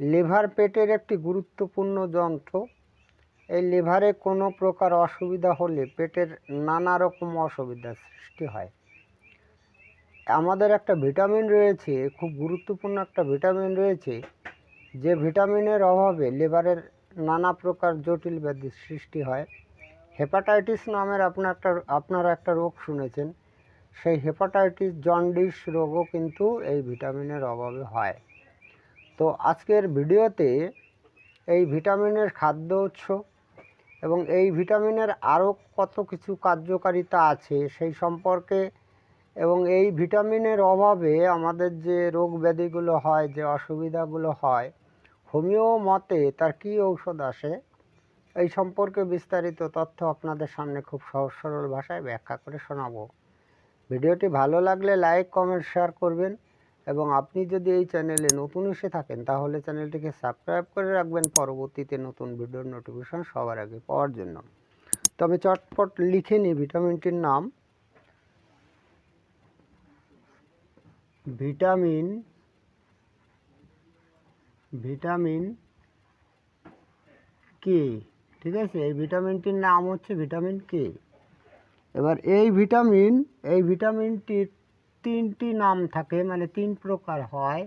Liver পেটের একটি গুরুত্বপূর্ণ যন্ত্র। এই লিভারে কোনো প্রকার অসুবিধা হলে পেটের নানা রকম অসুবিধার সৃষ্টি হয়। আমাদের একটা ভিটামিন রয়েছে, খুব গুরুত্বপূর্ণ একটা ভিটামিন রয়েছে। যে ভিটামিনের অভাবে লিভারের নানা প্রকার জটিল ব্যাধির সৃষ্টি হয়। হেপাটাইটিস নামের আপনার একটা, আপনারা একটা রোগ শুনেছেন। সেই হেপাটাইটিস, জন্ডিস রোগও কিন্তু এই ভিটামিনের অভাবে হয়। তো আজকের ভিডিওতে এই ভিটামিনের খাদ্য উৎস এবং এই ভিটামিনের আরও কত কিছু কার্যকারিতা আছে সেই সম্পর্কে এবং এই ভিটামিনের অভাবে আমাদের যে রোগ ব্যাধিগুলো হয়, যে অসুবিধাগুলো হয়, হোমিও মতে তার কী ঔষধ আসে এই সম্পর্কে বিস্তারিত তথ্য আপনাদের সামনে খুব সহজ সরল ভাষায় ব্যাখ্যা করে শোনাবো। ভিডিওটি ভালো লাগলে লাইক, কমেন্ট, শেয়ার করবেন। এবং আপনি যদি এই চ্যানেলে নতুন এসে থাকেন, তাহলে চ্যানেলটিকে সাবস্ক্রাইব করে রাখবেন। পরবর্তীতে নতুন ভিডিওর নোটিফিকেশন সবার আগে পাওয়ার জন্য। তবে চটপট লিখে নিই ভিটামিনটির নাম। ভিটামিন ভিটামিন কে ঠিক আছে? এই ভিটামিনটির নাম হচ্ছে ভিটামিন কে এবার এই ভিটামিন, এই ভিটামিনটির তিনটি নাম থাকে মানে তিন প্রকার হয়।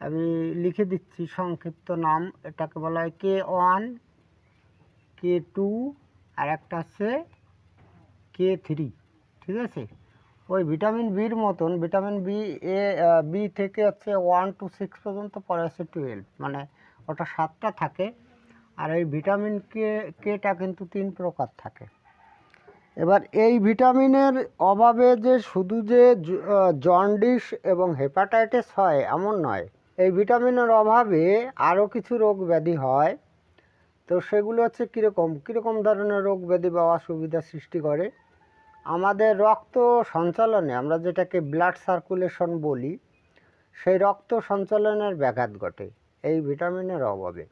আমি লিখে দিচ্ছি সংক্ষিপ্ত নাম, এটাকে বলা হয় কে ওয়ান, কে টু, আর একটা আছে কে থ্রি, ঠিক আছে? ওই ভিটামিন বির মতন, ভিটামিন বি এ বি থেকে হচ্ছে ওয়ান টু সিক্স পর্যন্ত, পরে আছে টুয়েলভ মানে ওটা সাতটা থাকে। আর এই ভিটামিন কে, কেটা কিন্তু তিন প্রকার থাকে। এবার এই ভিটামিনের অভাবে যে শুধু যে জন্ডিস এবং হেপাটাইটিস হয়, এমন নয়। এই ভিটামিনের অভাবে আরও কিছু রোগ ব্যাধি হয়। তো সেগুলো হচ্ছে কীরকম কীরকম ধরনের রোগ ব্যাধি বা অসুবিধা সৃষ্টি করে? আমাদের রক্ত সঞ্চালনে আমরা যেটাকে ব্লাড সার্কুলেশন বলি, সেই রক্ত সঞ্চালনের ব্যাঘাত ঘটে এই ভিটামিনের অভাবে।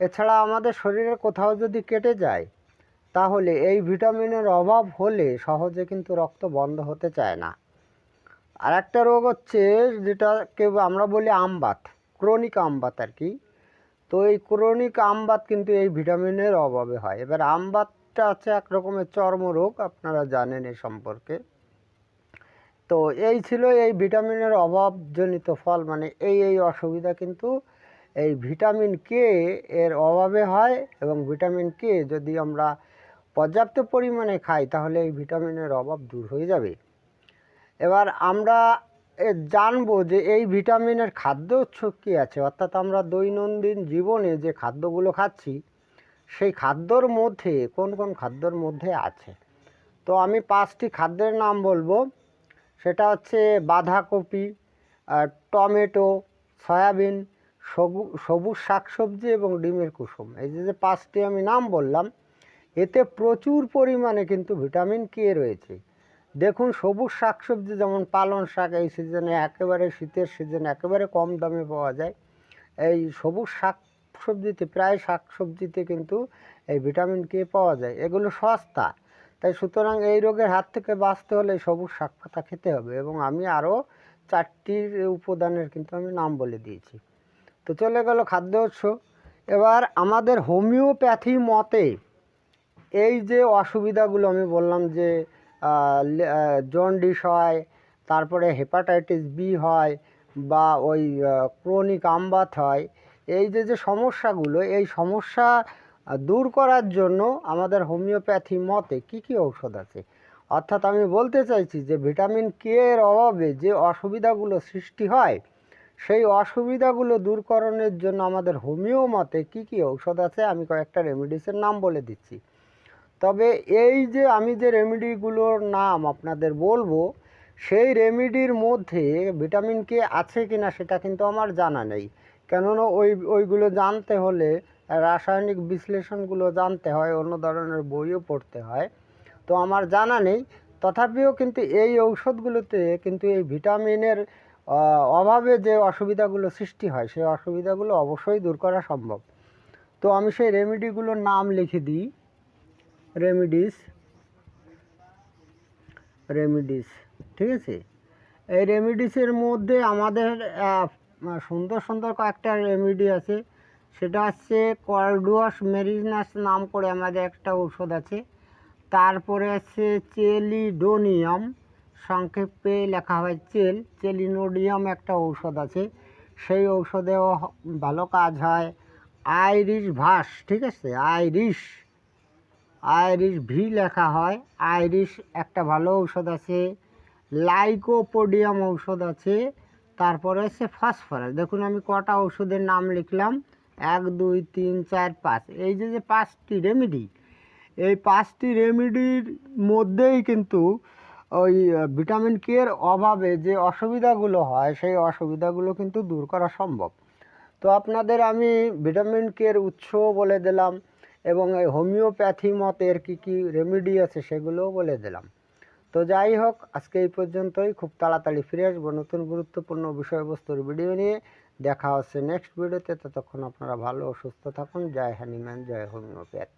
এছাড়া আমাদের শরীরে কোথাও যদি কেটে যায় তাহলে এই ভিটামিনের অভাব হলে সহজে কিন্তু রক্ত বন্ধ হতে চায় না। আর একটা রোগ হচ্ছে যেটাকে আমরা বলি আমবাত, ক্রনিক আমবাত আর কি। তো এই ক্রনিক আমবাত কিন্তু এই ভিটামিনের অভাবে হয়। এবার আমবাতটা হচ্ছে এক রকমের চর্মরোগ, আপনারা জানেন এই সম্পর্কে। তো এই ছিল এই ভিটামিনের অভাবজনিত ফল মানে এই এই অসুবিধা কিন্তু এই ভিটামিন কে এর অভাবে হয় এবং ভিটামিন কে যদি আমরা পর্যাপ্ত পরিমাণে খাই, তাহলে এই ভিটামিনের অভাব দূর হয়ে যাবে। এবার আমরা জানব যে এই ভিটামিনের খাদ্য উৎস কী আছে, অর্থাৎ আমরা দৈনন্দিন জীবনে যে খাদ্যগুলো খাচ্ছি, সেই খাদ্যর মধ্যে, কোন কোন খাদ্যর মধ্যে আছে? তো আমি পাঁচটি খাদ্যের নাম বলব। সেটা হচ্ছে বাঁধাকপি টমেটো, সয়াবিন, সবু- সবুজ শাকসবজি এবং ডিমের কুসুম। এই যে যে পাঁচটি আমি নাম বললাম এতে প্রচুর পরিমাণে কিন্তু ভিটামিন কে রয়েছে। দেখুন, সবুজ শাকসবজি যেমন পালং শাক এই সিজনে একেবারে শীতের সিজনে একেবারে কম দামে পাওয়া যায়। এই সবুজ শাক সবজিতে প্রায় শাক সবজিতে কিন্তু এই ভিটামিন কে পাওয়া যায়। এগুলো সস্তা। তাই সুতরাং এই রোগের হাত থেকে বাঁচতে হলে সবুজ শাক পাতা খেতে হবে এবং আমি আরও চারটির উপাদানের কিন্তু আমি নাম বলে দিয়েছি। তো চলে গেল খাদ্য উৎস। এবার আমাদের হোমিওপ্যাথি মতে এই যে অসুবিধাগুলো আমি বললাম যে জন্ডিস হয়, তারপরে হেপাটাইটিস বি হয় বা ওই ক্রনিক আমবাত হয়, এই যে যে সমস্যাগুলো, এই সমস্যা দূর করার জন্য আমাদের হোমিওপ্যাথি মতে কি কি ঔষধ আছে? অর্থাৎ আমি বলতে চাইছি যে, ভিটামিন কে এর অভাবে যে অসুবিধাগুলো সৃষ্টি হয়, সেই অসুবিধাগুলো দূরকরণের জন্য আমাদের হোমিও মতে কি কি ঔষধ আছে? আমি কয়েকটা রেমিডিসের নাম বলে দিচ্ছি। তবে এই যে আমি যে রেমেডিগুলোর নাম আপনাদের বলব, সেই রেমেডির মধ্যে ভিটামিন কে আছে কি না সেটা কিন্তু আমার জানা নেই। কেননা ওই, ওইগুলো জানতে হলে রাসায়নিক বিশ্লেষণগুলো জানতে হয়, অন্য ধরনের বইও পড়তে হয়। তো আমার জানা নেই, তথাপিও কিন্তু এই ঔষধগুলোতে কিন্তু এই ভিটামিনের অভাবে যে অসুবিধাগুলো সৃষ্টি হয়, সেই অসুবিধাগুলো অবশ্যই দূর করা সম্ভব। তো আমি সেই রেমেডিগুলোর নাম লিখে দিই। রেমিডিস রেমিডিস, ঠিক আছে? এই রেমিডিসের মধ্যে আমাদের সুন্দর সুন্দর কয়েকটা রেমেডি আছে। সেটা হচ্ছে কর্ডুয়াস মেরিনাস নাম করে আমাদের একটা ঔষধ আছে। তারপরে আছে চেলিডোনিয়াম সংক্ষেপে লেখা হয় চেল চেলিনোডিয়াম একটা ঔষধ আছে। সেই ঔষধেও ভালো কাজ হয়। আইরিশ ভাস ঠিক আছে? আইরিশ আইরিশ ভি লেখা হয়। আইরিশ একটা ভালো ঔষধ আছে। লাইকোপোডিয়াম ঔষধ আছে। তারপরে হচ্ছে ফসফরাস। দেখুন আমি কটা ওষুধের নাম লিখলাম। এক, দুই, তিন, চার, পাঁচ। এই যে যে পাঁচটি রেমেডি এই পাঁচটি রেমেডির মধ্যেই কিন্তু ওই ভিটামিন কে এর অভাবে যে অসুবিধাগুলো হয়, সেই অসুবিধাগুলো কিন্তু দূর করা সম্ভব। তো আপনাদের আমি ভিটামিন কে এর উৎসও বলে দিলাম। এবং এই হোমিওপ্যাথি মতের কী কী রেমেডি আছে সেগুলোও বলে দিলাম। তো যাই হোক, আজকে এই পর্যন্তই। খুব তাড়াতাড়ি ফিরে আসব নতুন গুরুত্বপূর্ণ বিষয়বস্তুর ভিডিও নিয়ে। দেখা হচ্ছে নেক্সট ভিডিওতে ততক্ষণ আপনারা ভালো ও সুস্থ থাকুন। জয় হ্যানিম্যান জয় হোমিওপ্যাথ।